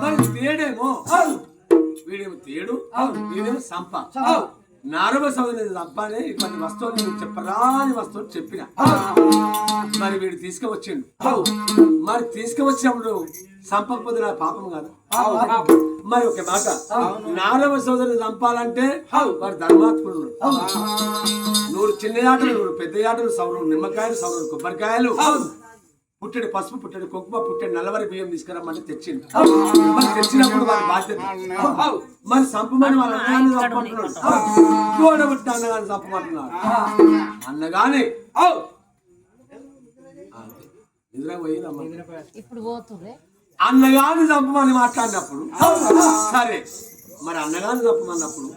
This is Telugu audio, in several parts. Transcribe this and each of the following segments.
మరి తేడేమో వీడేమో తేడు? వీడేమో సంప. నారవ సౌదరి సంప అనే ఇటువంటి వస్తువులు నువ్వు చెప్పరాని వస్తువులు చెప్పిన. మరి వీడు తీసుకువచ్చిండు. మరి తీసుకువచ్చినప్పుడు సంపకపోతే నా పాపం కాదు. మరి ఒక మాట. నారవ సోదరుని చంపాలంటే వాడు ధర్మాత్ముడు. నూరు చిన్న ఆటలు నూరు పెద్ద ఆటలు సౌరు నిమ్మకాయలు సౌరు కొబ్బరికాయలు. పుట్టడి పసుపు పుట్టడి కుంకుమ పుట్టడి నల్లవరి బియ్యం తీసుకురమ్మంటే తెచ్చిండు మరి తెచ్చినప్పుడు వారి బాధ్యత. మరి సంపమని వాళ్ళ అన్నగాన్ని చంపమంటున్నాడు చూడబట్టి అన్నగాన్ని చంపమంటున్నాడు అన్నగానే అన్నగాని చంపమని మాట్లాడినప్పుడు సరే. మరి అన్నగాని చంపమన్నప్పుడు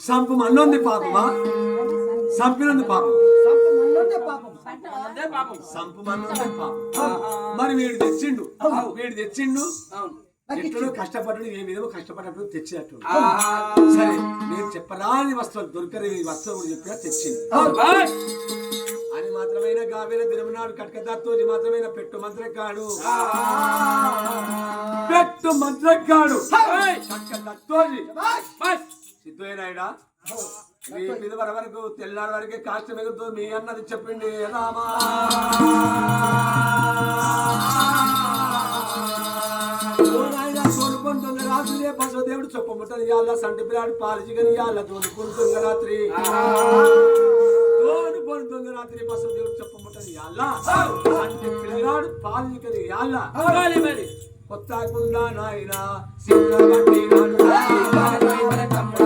చంపమన్నోంది పాపమా? చంపినంది పాపం చంపమన్నోంది పాపం మరి వీడు తెచ్చిండు. వీడు తెచ్చిండు. ఎక్కడో కష్టపడ్డాడు ఏ విధంగా కష్టపడ్డప్పుడు తెచ్చినట్టు సరే నేను చెప్పరాని వస్తువులు దొరకని వస్తువులు చెప్పినా తెచ్చింది అని మాత్రమైన గావేల దినమనాడు కటకదాత్తోజి మాత్రమైన పెట్టు మంత్రకాడు. పెట్టు మంత్రకాడు. కటకదాత్తోజి. సిద్ధునాయుడా మీ మీద వర వరకు తెల్లారి వరకే కాష్ట మిగులుతూ మీ అన్నది చెప్పింది రామా తోలుకుంటుంది రాత్రి పశు దేవుడు చొప్పముట్టని ఇవాళ సంటి పిల్లాడు పాలిచిగని ఇవాళ తోలుకుంటుంది రాత్రి తోడు దొంగ రాత్రి పశు దేవుడు చొప్పముట్టని ఇవాళ సంటి పిల్లాడు పాలిచిగని ఇవాళ కొత్తకుండా నాయన సింహవట్టి నాడు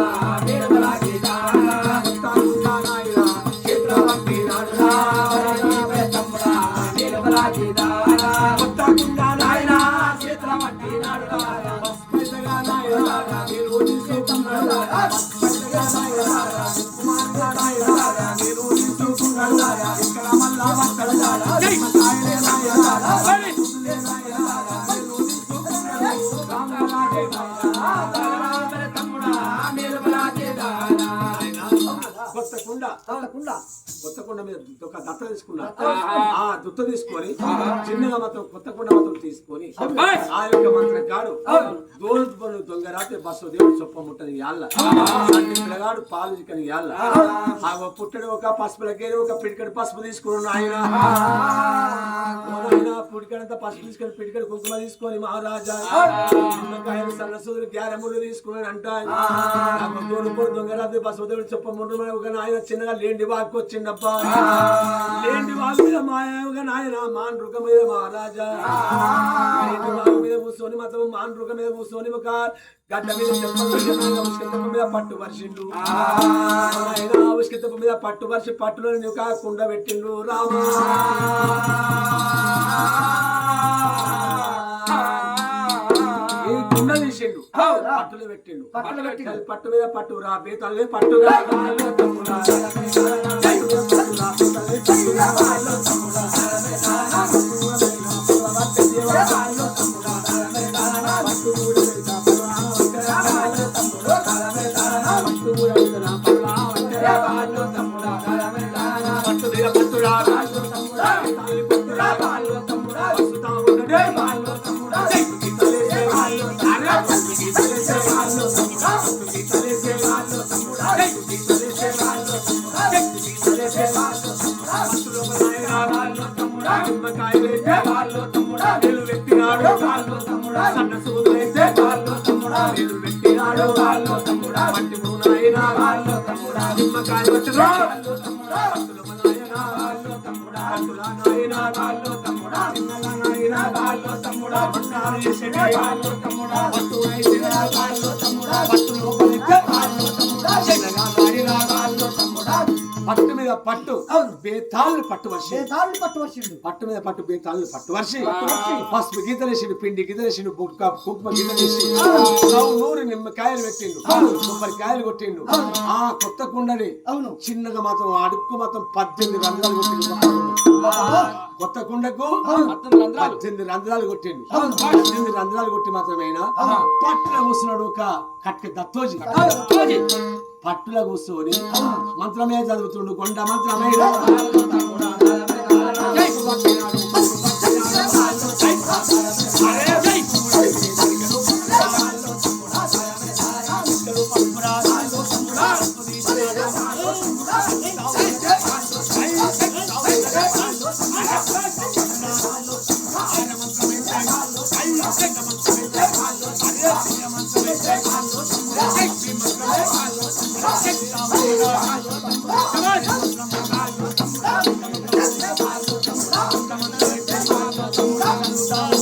కుండ మీద ఒక దత్త తీసుకున్నా. ఆ దుత్త తీసుకొని చిన్నగా మాత్రం కొత్త కుండ మాత్రం తీసుకొని ఆ యొక్క మంత్రం కాడు. దోలు దొంగ రాత్రి బస్సు దేవుడు చొప్ప ముట్టని యాళ్ళ. పిల్లగాడు పాలు చిక్కని యాళ్ళ. ఆ. ఒక పుట్టడి ఒక పసుపులకేరి ఒక పిడికడి పసుపు తీసుకుని ఆయన. ఆయన పుడికడంతా పసుపు తీసుకొని పిడికడి కుంకుమ తీసుకొని మహారాజా నిమ్మకాయలు సన్నసూదులు గ్యారములు తీసుకుని అంటాయి దొంగ రాత్రి బస్సు దేవుడు చొప్ప ముట్టమని ఒక నాయన చిన్నగా లేండి వాక్కు వచ్చిండప్పా లేండి వాకు మీద మాయగా నాయన? మాన్ రుగ మీద మహారాజా. లేండి వాకు మీద కూర్చొని మాత్రం మాన్ రుగ మీద కూర్చొని ఒక గడ్డ మీద చెప్పలు ఉష్కెత్తపు మీద పట్టు వర్షిండు ఆయన ఉష్కెత్తపు మీద పట్టు వర్షి పట్టులో నువ్వు కాకుండా పెట్టిండు రామా. కుండ తీసిండు పట్టులో పెట్టిండు పట్టులో పెట్టిండు పట్టు మీద పట్టు రా బేతాలే పట్టు రా. గాల్లో తమ్ముడా. పెట్టినాడు, తమ్ముడా. మట్టి నాయనా, గాల్లో తమ్ముడా. నిమ్మకాయలు వచ్చినా, గాల్లో తమ్ముడా. పట్టులో నాయనా, తమ్ముడా. నాయనా, గాల్లో తమ్ముడా. నాయనా, గాల్లో తమ్ముడా. బంగారు తమ్ముడా. పట్టు అయితే, తమ్ముడా. పట్టు పట్టు మీద పట్టు. బేతాళ్ళు పట్టు వర్షి పట్టు మీద పట్టు బేతాళ్ళు పట్టు వర్షి పసుపు గీతలేసిండు పిండి గీతలేసిండు బుక్క కుంకుమ గీతలేసి. నూరు నిమ్మకాయలు పెట్టిండు. కొబ్బరికాయలు కొట్టిండు. ఆ కొత్త కుండని అవును. చిన్నగా మాత్రం అడుక్కు మాత్రం పద్దెనిమిది రంధ్రాలు కొట్టిండు. కొత్త కుండకు పద్దెనిమిది రంధ్రాలు. కొట్టిండు. పద్దెనిమిది రంధ్రాలు కొట్టి మాత్రమేనా? పట్టున కూర్చున్నాడు ఒక కట్క దత్తోజి. పట్టుల కూర్చొని మంత్రమే చదువుతుండు కొండ మంత్రమే. అరే song.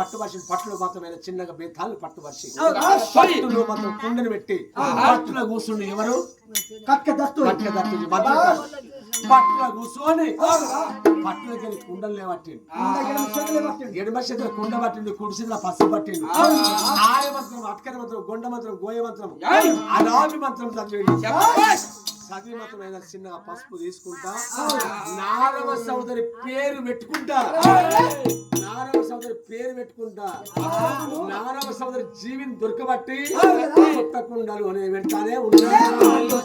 లేండి వాంగ్ మీద పట్టు వర్షం పట్టులో మాత్రమైన చిన్నగా బేతాలు పట్టు వర్షి పట్టులో మాత్రం కుండను పెట్టి పట్టులో కూర్చుండి ఎవరు? కక్క దత్తు. పట్టులో కూర్చొని పట్టులకి కుండలు లేవట్టింది ఎడమ చేతుల కుండ పట్టింది కుడి చేతుల పసుపు పట్టింది ఆయ మంత్రం అట్కర మంత్రం గొండ మంత్రం గోయ మంత్రం అలాంటి మంత్రం చదివి చదివి మంత్రం ఏదైనా చిన్నగా పసుపు తీసుకుంటా నారవ సోదరి పేరు పెట్టుకుంటా. నారవ సోదరి పేరు పెట్టుకుంటా. నారవ సోదరి జీవిని దొరకబట్టి కొత్త కుండలు అనే వెంటనే ఉన్నాడు.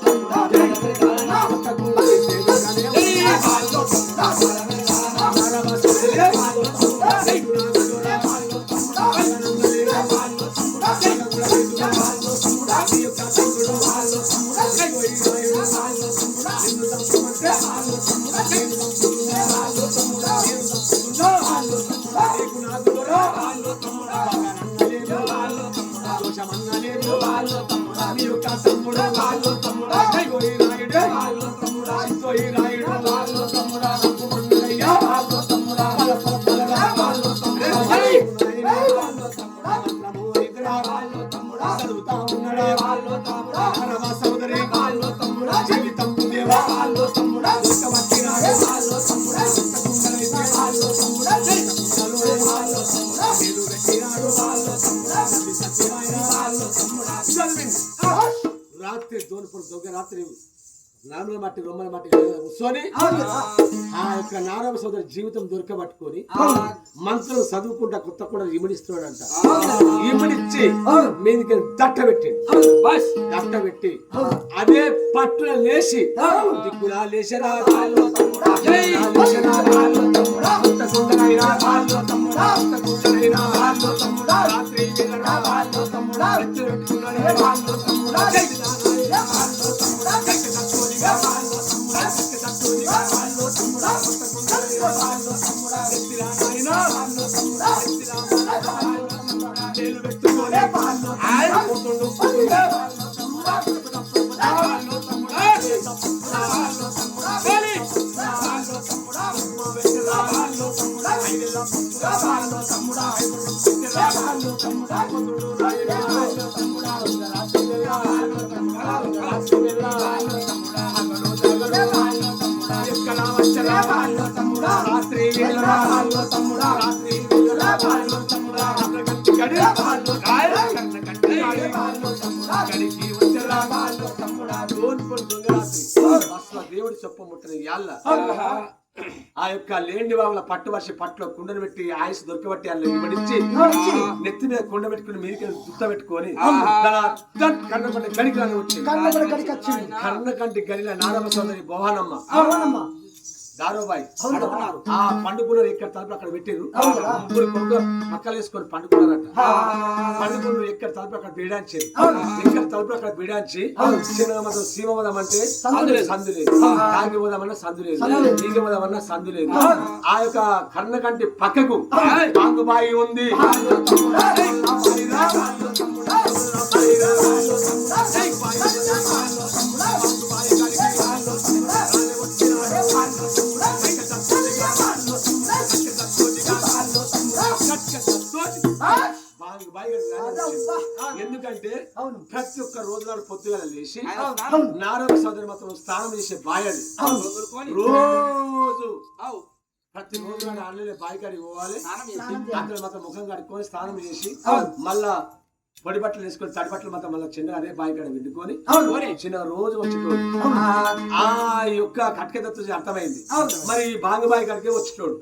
నామల మట్టి రొమ్మల మట్టి కూర్చొని ఆ యొక్క నారాయణ సోదరి జీవితం దొరకబట్టుకొని మంత్రులు చదువుకుంటా కొత్త కూడా ఇమిడిస్తున్నాడంట. ఇమిడిచ్చి మీదికి దట్ట పెట్టి దట్ట పెట్టి అదే పట్టున లేచి దిక్కులా లేచరా రాళ్ళు తమ్ముడా, బస్సులో దేవుడు చెప్పముట్టని యాళ్ళ. ఆ యొక్క లేండి వాళ్ళ పట్టు వర్ష పట్టులో కుండను పెట్టి ఆయుష్ దొరకబట్టి ఇవ్వడించి నెత్తి మీద కుండ పెట్టుకుని మీరికి దుత్త పెట్టుకొని కన్న పంట గడికి రాని వచ్చింది. కన్నబడి కడికి వచ్చింది కన్న కంటి గడిల నారమ్మ సోదరి భవానమ్మ పండుకున్నారు. ఆ పండుకున్నారు ఇక్కడ తలుపు అక్కడ పెట్టారు ముగ్గురు కొడుకు పక్కలు వేసుకొని పండుకున్నారట పండుకున్నారు ఎక్కడ తలుపు అక్కడ బీడాంచారు ఎక్కడ తలుపు అక్కడ బీడాంచి చిన్నగా మనం సీమ పోదాం అంటే సందు లేదు కాగి పోదామన్నా సందు లేదు పోదామన్నా సందు లేదు ఆ యొక్క కన్న కంటి పక్కకు బాంగుబాయి ఉంది బాంగుబాయి ఎందుకంటే. ప్రతి ఒక్క రోజు నాడు పొద్దుగా లేచి. నారద సోదరి మాత్రం స్నానం చేసే బాయ్ అది వదులుకొని. రోజు అవు. ప్రతి రోజు నాడు ఆన్లైన్ బాయ్ కాడికి పోవాలి. అక్కడ మాత్రం ముఖం కడుక్కొని స్నానం చేసి మళ్ళా పొడి బట్టలు వేసుకొని తడి బట్టలు మాత్రం మళ్ళీ చిన్న అదే బాయ్ కాడ విండుకొని చిన్న రోజు వచ్చేటోడు ఆ యొక్క కట్కెదత్తు అర్థమైంది. మరి ఈ బాంగుబాయి కాడికే వచ్చేటోడు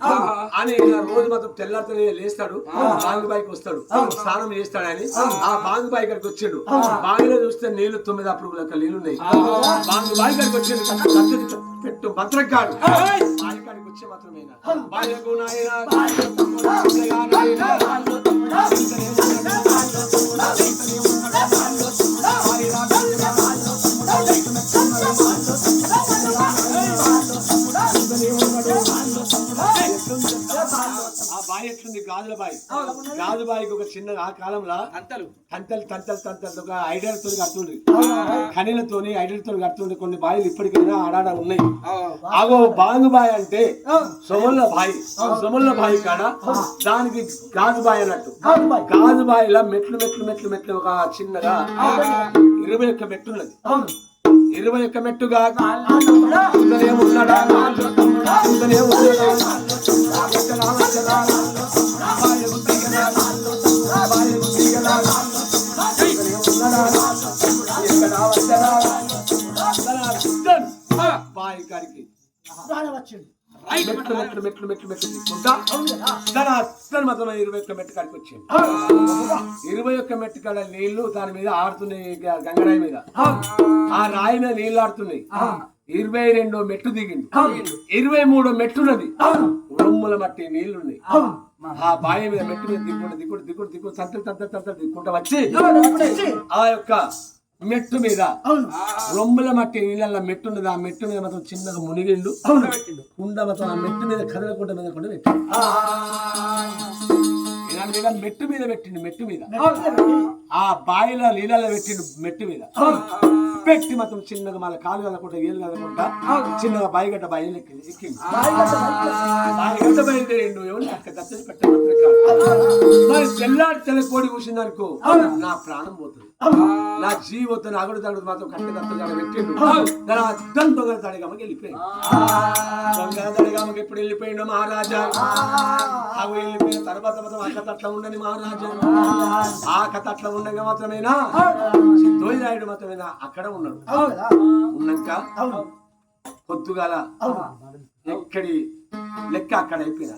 అని రోజు మాత్రం తెల్లారితోనే లేస్తాడు. బాంగుబాయికి వస్తాడు. స్నానం చేస్తాడని ఆ బాంగుబాయి కాడికి వచ్చాడు. బావిలో చూస్తే నీళ్ళు తొమ్మిది అప్పుడు లెక్క నీళ్ళు ఉన్నాయి. బాంగుబాయి కాడికి వచ్చాడు. కత్తి పెట్టు. భద్రకాడు బావి కాడికి వచ్చే మాత్రమేనా? బాయకు నాయనా. బాయకు బావి ఎట్లుంది గాజుల బావి గాజు బావికి ఒక చిన్న ఆ కాలంలో అంతలు. తంతలు తంతలు తంతలు ఒక ఐడియాలతో కడుతుండ్రి. ఖనీలతోని ఐడియాలతో కడుతుండ్రి. కొన్ని బావిలు ఇప్పటికైనా ఆడాడ ఉన్నాయి. ఆగో బాంగు బావి అంటే సొమల్ల బావి సొమల్ల బావి కాడ? దానికి గాజు బావి అన్నట్టు గాజు బావిలో మెట్లు మెట్లు మెట్లు మెట్లు ఒక చిన్నగా ఇరవై ఒక్క మెట్టు ఉన్నది ఇరవై ఒక్క మెట్టుగా ఉన్నాడా? ఉన్నాడా? మెట్లు మెట్లు మెట్లు మెట్లు మాత్రం ఇరవై ఒక్క మెట్టు కాడికి వచ్చింది ఇరవై ఒక్క మెట్టు కాడ నీళ్ళు దాని మీద ఆడుతున్నాయి గంగరాయి మీద ఆ. రాయి మీద నీళ్ళు ఆడుతున్నాయి ఇరవై రెండో మెట్టు దిగింది ఇరవై మూడో మెట్టున్నది రొమ్ముల మట్టి నీళ్ళున్నాయి ఆ బావి మీద మెట్టు మీద దిక్కుంటూ దిక్కుంటూ దిక్కుంటూ దిక్కుంటూ తంతలు తంతలు తంతలు దిక్కుంటూ వచ్చి ఆ యొక్క మెట్టు మీద రొమ్ముల మట్టి నీళ్ళ మెట్టు ఉన్నది. ఆ మెట్టు మీద మాత్రం చిన్నగా మునిగిండు. కుండ మాత్రం ఆ మెట్టు మీద కదలకుండా మీద కూడా పెట్టిండు. ఇలాంటి మీద మెట్టు మీద పెట్టిండు మెట్టు మీద. ఆ బావిలో నీళ్ళలో పెట్టిండు మెట్టు మీద. పెట్టి మాత్రం చిన్నగా మళ్ళీ కాలు కదలకుండా ఏలు కదలకుండా చిన్నగా బాయిగడ్డ బాయి ఎక్కింది ఎక్కింది బాయిగడ్డ బయలుదేరిండు ఎవరు అక్క దత్తని పెట్ట మరి తెల్లాడి తెల్ల కోడి కూసిందనుకో నా ప్రాణం పోతుంది. నా జీవితం అగుడు తగుడు మాత్రం కట్ట దత్తని పెట్టిండు. దాని అద్దం దొంగల తడిగమ్మకి వెళ్ళిపోయింది దొంగల తడిగమ్మకి ఎప్పుడు వెళ్ళిపోయిండు మహారాజా. అవి వెళ్ళిపోయిన తర్వాత మాత్రం ఆ కథ అట్లా ఉండని మహారాజా. ఆ! కథ అట్లా ఉండగా మాత్రమేనా? సిద్ధోయి రాయుడు మాత్రమేనా? అక్కడ ఉన్నాడు. ఉన్నాక పొద్దుగాల ఎక్కడి లెక్క అక్కడ అయిపోయినా